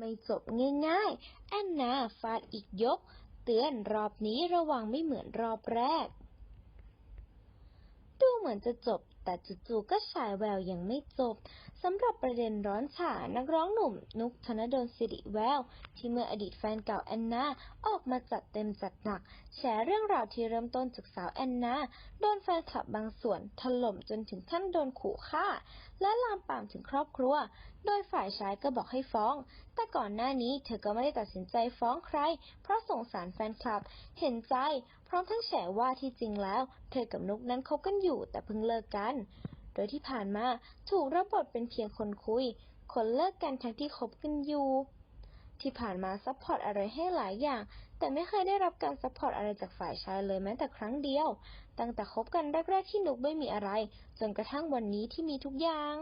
ไม่จบง่ายๆ แอนนาฟาดอีกยก เตือนรอบนี้ระวังไม่เหมือนรอบแรก ดูเหมือนจะจบแต่จู่ๆก็ฉายแววยังไม่จบสำหรับประเด็นร้อนฉานักร้องหนุ่ม นุกธนดลสิริแวว ที่เมื่ออดีตแฟนเก่าแอนนาออกมาจัดเต็มจัดหนักแฉเรื่องราวที่เริ่มต้นจากสาวแอนนาโดนแฟนคลับบางส่วนถล่มจนถึงขั้นโดนขู่ฆ่า และลามปามถึงครอบครัว โดยฝ่ายชายก็บอกให้ฟ้อง แต่ก่อนหน้านี้เธอก็ไม่ได้ตัดสินใจฟ้องใคร เพราะสงสารแฟนคลับ เห็นใจ พร้อมทั้งแฉว่าที่จริงแล้ว เธอกับนุกนั้นคบกันอยู่แต่เพิ่งเลิกกันโดยที่ผ่านมาถูกรับบทเป็นเพียงคนคุย คนเลิกกันทั้งที่คบกันอยู่ ที่ผ่านมาซัพพอร์ตอะไรให้หลายอย่าง แต่ไม่เคยได้รับการซัพพอร์ตอะไรจากฝ่ายชายเลยแม้แต่ครั้งเดียว ตั้งแต่คบกันแรกๆที่นุกไม่มีอะไร จนกระทั่งวันนี้ที่มีทุกอย่าง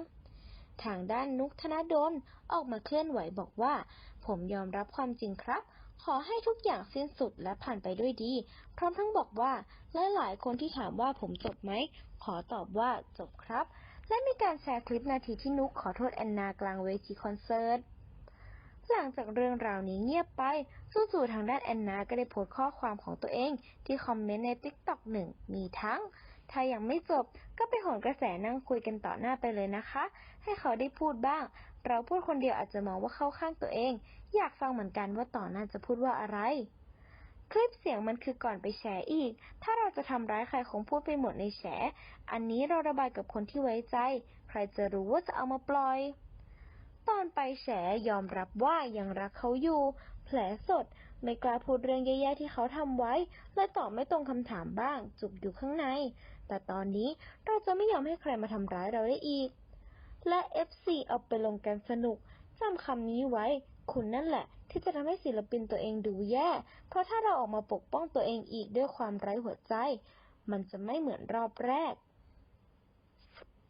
ทางด้านนุกธนดลออกมาเคลื่อนไหวบอกว่า ผมยอมรับความจริงครับ ขอให้ทุกอย่างสิ้นสุดและผ่านไปด้วยดี พร้อมทั้งบอกว่าหลายๆคนที่ถามว่าผมจบไหม ขอตอบว่าจบครับ และมีการแชร์คลิปนาทีที่นุกขอโทษแอนนากลางเวทีคอนเสิร์ตหลังจากเรื่องราวนี้เงียบไปจู่ๆทางด้านแอนนาก็ได้โพสต์ข้อความของตัวเอง ที่คอมเมนต์ในติ๊กต็อกหนึ่งมีทั้ง ถ้ายังไม่จบก็ไปโหนกระแสนั่งคุยกันต่อหน้าไปเลยนะคะ ให้เขาได้พูดบ้าง เราพูดคนเดียวอาจจะมองว่าเข้าข้างตัวเอง อยากฟังเหมือนกันว่าต่อหน้าจะพูดว่าอะไร คลิปเสียงมันคือก่อนไปแฉอีก ถ้าเราจะทำร้ายใครคงพูดไปหมดในแฉ อันนี้เราระบายกับคนที่ไว้ใจ ใครจะรู้ว่าจะเอามาปล่อยตอนไปแฉยอมรับว่ายังรักเขาอยู่ แผลสด ไม่กล้าพูดเรื่องแย่ๆที่เขาทำไว้และตอบไม่ตรงคำถามบ้าง จุกอยู่ข้างใน แต่ตอนนี้เราจะไม่ยอมให้ใครมาทำร้ายเราได้อีก และ FC เอาไปลงกันสนุกจำคำนี้ไว้ คุณนั่นแหละ ที่จะทำให้ศิลปินตัวเองดูแย่ เพราะถ้าเราออกมาปกป้องตัวเองอีกด้วยความไร้หัวใจ มันจะไม่เหมือนรอบแรก